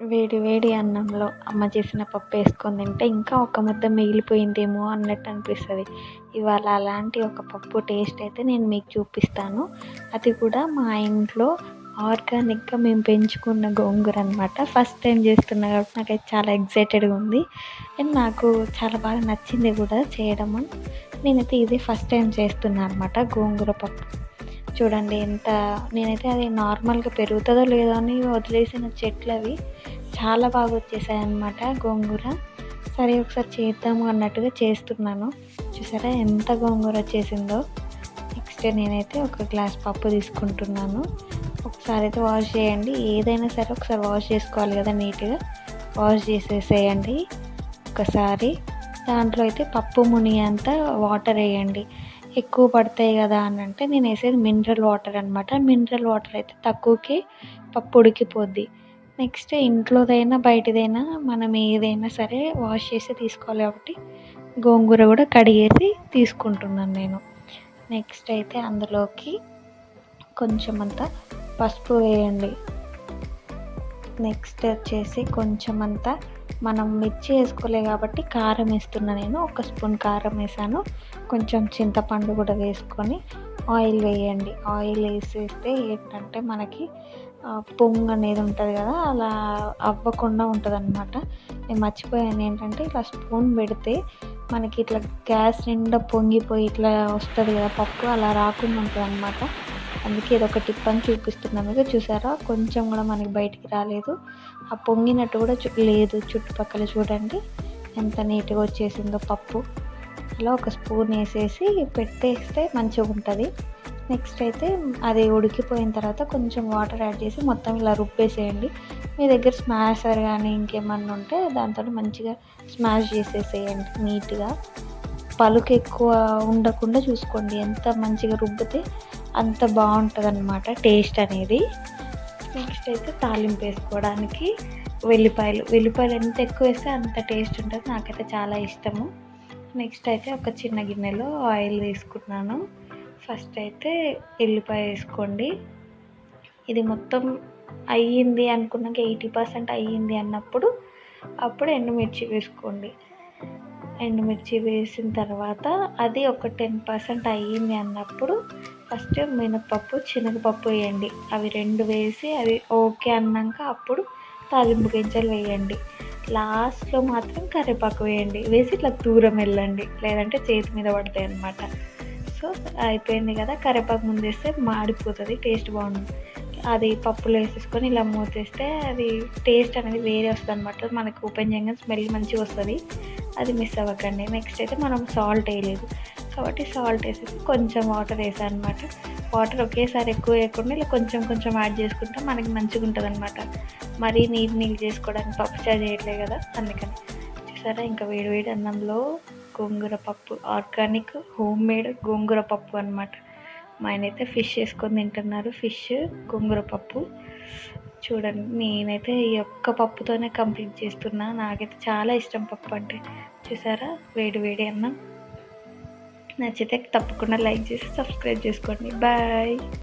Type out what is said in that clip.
వేడి వేడి అన్నంలో అమ్మ చేసిన పప్పు వేసుకొని తింటే ఇంకా ఒక ముద్ద మిగిలిపోయిందేమో అన్నట్టు అనిపిస్తుంది. ఇవాళ అలాంటి ఒక పప్పు టేస్ట్ అయితే నేను మీకు చూపిస్తాను. అది కూడా మా ఇంట్లో ఆర్గానిక్గా మేము పెంచుకున్న గోంగూర అనమాట ఫస్ట్ టైం చేస్తున్నా కాబట్టి నాకైతే చాలా ఎగ్జైటెడ్గా ఉంది. అండ్ నాకు చాలా బాగా నచ్చింది కూడా చేయడము. నేనైతే ఇది ఫస్ట్ టైం చేస్తున్నా అనమాట గోంగూర పప్పు. చూడండి ఎంత నేనైతే అది నార్మల్గా పెరుగుతుందో లేదో అని వదిలేసిన చెట్లు అవి చాలా బాగా వచ్చేసాయి అన్నమాట గోంగూర. సరే ఒకసారి చేద్దాము అన్నట్టుగా చేస్తున్నాను. చూసారా ఎంత గోంగూర వచ్చేసిందో. నెక్స్ట్ నేనైతే ఒక గ్లాస్ పప్పు తీసుకుంటున్నాను. ఒకసారి అయితే వాష్ చేయండి. ఏదైనా సరే ఒకసారి వాష్ చేసుకోవాలి కదా నీట్గా. వాష్ చేసేసేయండి. ఒకసారి దాంట్లో అయితే పప్పు ముని అంతా వాటర్ వేయండి. ఎక్కువ పడతాయి కదా అని అంటే నేను వేసేది మినరల్ వాటర్ అనమాట మినరల్ వాటర్ అయితే తక్కువకి పప్పు ఉడికిపోద్ది. నెక్స్ట్ ఇంట్లోదైనా బయటదైనా మనం ఏదైనా సరే వాష్ చేసి తీసుకోవాలి కాబట్టి గోంగూర కూడా కడిగేసి తీసుకుంటున్నాను నేను. నెక్స్ట్ అయితే అందులోకి కొంచెం అంతా పసుపు వేయండి. నెక్స్ట్ వచ్చేసి కొంచెం అంతా మనం మిర్చి వేసుకోలే కాబట్టి కారం వేస్తున్నా నేను. ఒక స్పూన్ కారం వేసాను. కొంచెం చింతపండు కూడా వేసుకొని ఆయిల్ వేయండి. ఆయిల్ వేసేస్తే ఏంటంటే మనకి పొంగు అనేది ఉంటుంది కదా అలా అవ్వకుండా ఉంటుంది అనమాట నేను మర్చిపోయాను ఏంటంటే ఇట్లా స్పూన్ పెడితే మనకి ఇట్లా గ్యాస్ నిండా పొంగిపోయి ఇట్లా వస్తుంది కదా పప్పు అలా రాకుండా ఉంటుంది అనమాట అందుకే ఇది ఒక టిప్ అని చూపిస్తున్నాం. మీకు చూసారా? కొంచెం కూడా మనకి బయటికి రాలేదు. ఆ పొంగినట్టు కూడా లేదు చుట్టుపక్కల చూడండి. ఎంత నీట్గా వచ్చేసిందో పప్పు. ఇలా ఒక స్పూన్ వేసేసి పెట్టేస్తే మంచిగా ఉంటుంది. నెక్స్ట్ అయితే అది ఉడికిపోయిన తర్వాత కొంచెం వాటర్ యాడ్ చేసి మొత్తం ఇలా రుబ్బేసేయండి. మీ దగ్గర స్మాషర్ కానీ ఇంకేమన్నా ఉంటే దాంతో మంచిగా స్మాష్ చేసేసేయండి నీట్గా. పలుకు ఎక్కువ ఉండకుండా చూసుకోండి. ఎంత మంచిగా రుబ్బితే అంత బాగుంటుంది అనమాట టేస్ట్ అనేది. నెక్స్ట్ అయితే తాలింపు వేసుకోవడానికి వెల్లిపాయలు. వెల్లిపాయలు ఎంత ఎక్కువ వేస్తే అంత టేస్ట్ ఉంటుంది. నాకైతే చాలా ఇష్టము. నెక్స్ట్ అయితే ఒక చిన్న గిన్నెలో ఆయిల్ తీసుకున్నాను ఫస్ట్ అయితే ఎల్లిపాయ వేసుకోండి. ఇది మొత్తం అయ్యింది అనుకున్నాక ఎయిటీ పర్సెంట్ అయ్యింది అన్నప్పుడు అప్పుడు ఎండుమిర్చి వేసుకోండి. ఎండుమిర్చి వేసిన తర్వాత అది ఒక టెన్ పర్సెంట్ అయ్యింది అన్నప్పుడు ఫస్ట్ మినపప్పు శనగపప్పు వేయండి. అవి రెండు వేసి అవి ఓకే అన్నాక అప్పుడు తాలింపు గింజలు వేయండి. లాస్ట్లో మాత్రం కరివేపాకు వేయండి. వేసి ఇట్లా దూరం వెళ్ళండి. లేదంటే చేతి మీద పడతాయి అన్నమాట. సో అయిపోయింది కదా. కరివేపాకు ముందు వేస్తే మాడిపోతుంది టేస్ట్ బాగుంటుంది అది పప్పులో వేసేసుకొని ఇలా మూతేస్తే అది టేస్ట్ అనేది వేరే వస్తుంది అనమాట మనకు ఓపెన్ చేయగానే స్మెల్ మంచిగా వస్తుంది. అది మిస్ అవ్వకండి. నెక్స్ట్ అయితే మనం సాల్ట్ వేయలేదు. కాబట్టి సాల్ట్ వేసేసి కొంచెం వాటర్ వేసాను అనమాట వాటర్ ఒకేసారి ఎక్కువ వేయకుండా ఇలా కొంచెం కొంచెం యాడ్ చేసుకుంటే మనకి మంచిగా ఉంటుంది అనమాట మరీ నీళ్ళు నీళ్ళు చేసుకోవడానికి పప్పు చాయ్ చేయట్లే కదా అందుకని. చూసారా? ఇంకా వేడి వేడి అన్నంలో గోంగూర పప్పు ఆర్గానిక్ హోమ్ మేడ్ గోంగూర పప్పు అనమాట మా ఆయన అయితే ఫిష్ వేసుకొని తింటున్నారు. ఫిష్ గోంగూర పప్పు. చూడండి నేనైతే ఈ ఒక్క పప్పుతోనే కంప్లీట్ చేస్తున్నా. నాకైతే చాలా ఇష్టం పప్పు అంటే. చూసారా? వేడి వేడి అన్నం. నచ్చితే తప్పకుండా లైక్ చేసి సబ్స్క్రైబ్ చేసుకోండి. బాయ్.